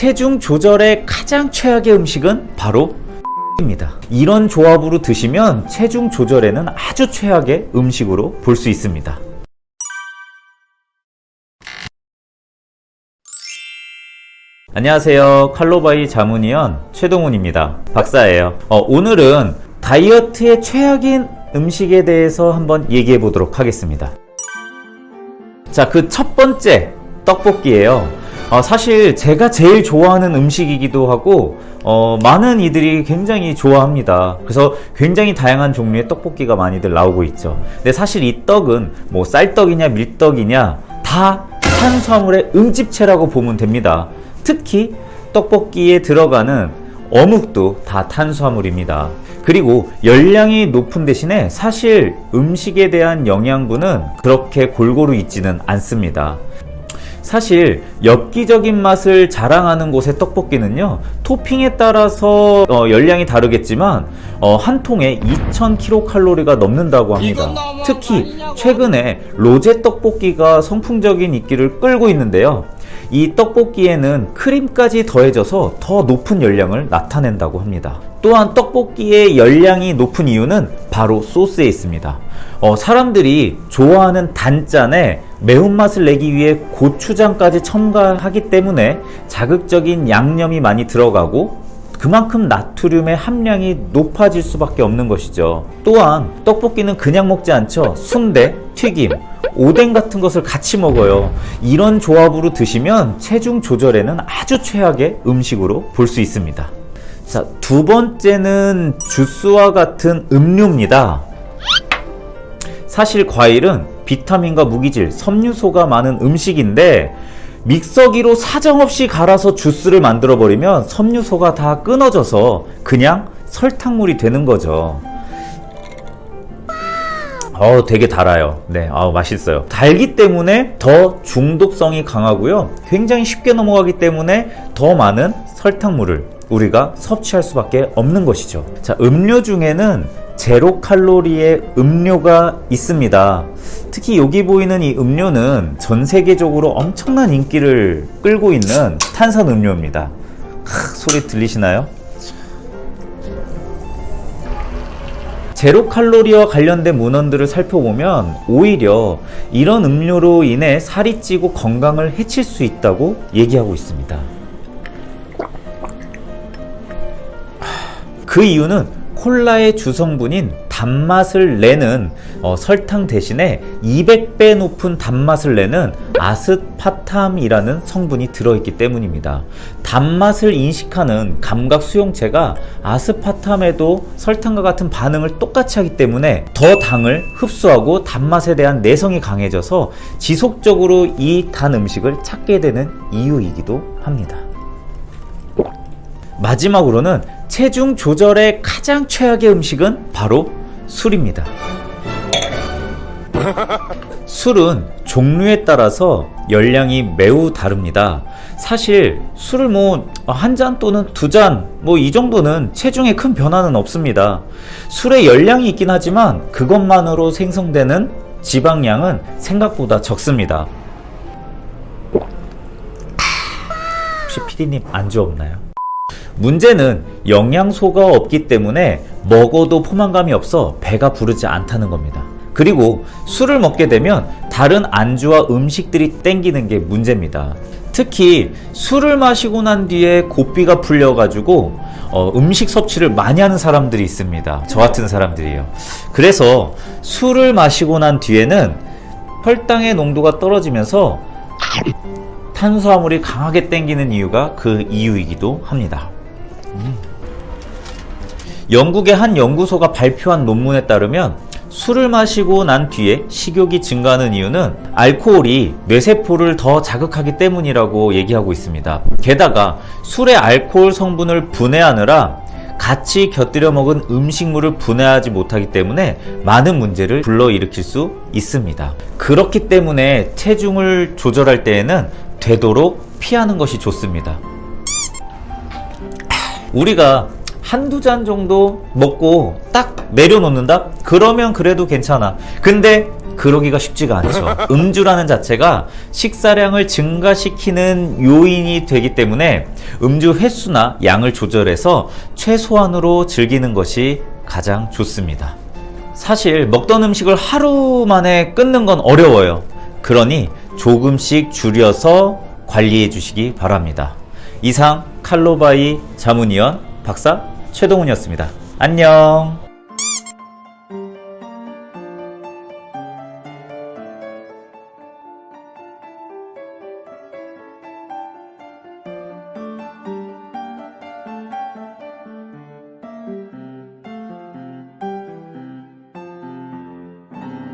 체중 조절에 가장 최악의 음식은 바로 입니다. 이런 조합으로 드시면 체중 조절에는 아주 최악의 음식으로 볼 수 있습니다. 안녕하세요. 칼로바이 자문위원 최동훈입니다. 박사예요. 어, 오늘은 다이어트의 최악인 음식에 대해서 한번 얘기해 보도록 하겠습니다. 자, 그 첫 번째 떡볶이예요. 어, 사실 제가 제일 좋아하는 음식이기도 하고 어, 많은 이들이 굉장히 좋아합니다. 그래서 굉장히 다양한 종류의 떡볶이가 많이들 나오고 있죠. 근데 사실 이 떡은 뭐 쌀떡이냐 밀떡이냐 다 탄수화물의 음집체라고 보면 됩니다. 특히 떡볶이에 들어가는 어묵도 다 탄수화물입니다. 그리고 열량이 높은 대신에 사실 음식에 대한 영양분은 그렇게 골고루 있지는 않습니다. 사실 엽기적인 맛을 자랑하는 곳의 떡볶이는요 토핑에 따라서 어, 열량이 다르겠지만 어, 한 통에 2,000kcal가 넘는다고 합니다. 특히. 최근에 로제 떡볶이가 선풍적인 인기를 끌고 있는데요. 이 떡볶이에는 크림까지 더해져서 더 높은 열량을 나타낸다고 합니다. 또한 떡볶이의 열량이 높은 이유는 바로 소스에 있습니다. 어, 사람들이 좋아하는 단짠에 매운맛을 내기 위해 고추장까지 첨가하기 때문에 자극적인 양념이 많이 들어가고 그만큼 나트륨의 함량이 높아질 수밖에 없는 것이죠. 또한 떡볶이는 그냥 먹지 않죠. 순대, 튀김, 오뎅 같은 것을 같이 먹어요. 이런 조합으로 드시면 체중 조절에는 아주 최악의 음식으로 볼 수 있습니다. 자, 두 번째는 주스와 같은 음료입니다. 사실 과일은 비타민과 무기질, 섬유소가 많은 음식인데 믹서기로 사정없이 갈아서 주스를 만들어 버리면 섬유소가 다 끊어져서 그냥 설탕물이 되는 거죠. 어, 되게 달아요. 네, 아, 맛있어요. 달기 때문에 더 중독성이 강하고요. 굉장히 쉽게 넘어가기 때문에 더 많은 설탕물을 우리가 섭취할 수밖에 없는 것이죠. 자, 음료 중에는 제로 칼로리의 음료가 있습니다. 특히 여기 보이는 이 음료는 전 세계적으로 엄청난 인기를 끌고 있는 탄산 음료입니다. 크, 소리 들리시나요? 제로 칼로리와 관련된 문헌들을 살펴보면 오히려 이런 음료로 인해 살이 찌고 건강을 해칠 수 있다고 얘기하고 있습니다. 그 이유는 콜라의 주성분인 단맛을 내는 어, 설탕 대신에 200배 높은 단맛을 내는 아스파탐이라는 성분이 들어있기 때문입니다. 단맛을 인식하는 감각 수용체가 아스파탐에도 설탕과 같은 반응을 똑같이 하기 때문에 더 당을 흡수하고 단맛에 대한 내성이 강해져서 지속적으로 이 단 음식을 찾게 되는 이유이기도 합니다. 마지막으로는 체중 조절에 가장 최악의 음식은 바로 술입니다. 술은 종류에 따라서 열량이 매우 다릅니다. 사실 술을 뭐 한 잔 또는 두 잔 뭐 이 정도는 체중에 큰 변화는 없습니다. 술에 열량이 있긴 하지만 그것만으로 생성되는 지방량은 생각보다 적습니다. 혹시 피디님 안주 없나요? 문제는 영양소가 없기 때문에 먹어도 포만감이 없어 배가 부르지 않다는 겁니다. 그리고 술을 먹게 되면 다른 안주와 음식들이 땡기는 게 문제입니다. 특히 술을 마시고 난 뒤에 고삐가 풀려가지고 어, 음식 섭취를 많이 하는 사람들이 있습니다. 저 같은 사람들이요. 그래서 술을 마시고 난 뒤에는 혈당의 농도가 떨어지면서 탄수화물이 강하게 땡기는 이유가 그 이유이기도 합니다. 영국의 한 연구소가 발표한 논문에 따르면 술을 마시고 난 뒤에 식욕이 증가하는 이유는 알코올이 뇌세포를 더 자극하기 때문이라고 얘기하고 있습니다. 게다가 술의 알코올 성분을 분해하느라 같이 곁들여 먹은 음식물을 분해하지 못하기 때문에 많은 문제를 불러일으킬 수 있습니다. 그렇기 때문에 체중을 조절할 때에는 되도록 피하는 것이 좋습니다. 우리가 한두 잔 정도 먹고 딱 내려놓는다? 그러면 그래도 괜찮아. 근데 그러기가 쉽지가 않죠. 음주라는 자체가 식사량을 증가시키는 요인이 되기 때문에 음주 횟수나 양을 조절해서 최소한으로 즐기는 것이 가장 좋습니다. 사실 먹던 음식을 하루 만에 끊는 건 어려워요. 그러니 조금씩 줄여서 관리해 주시기 바랍니다. 이상 칼로바이 자문위원 박사 최동훈이었습니다. 안녕.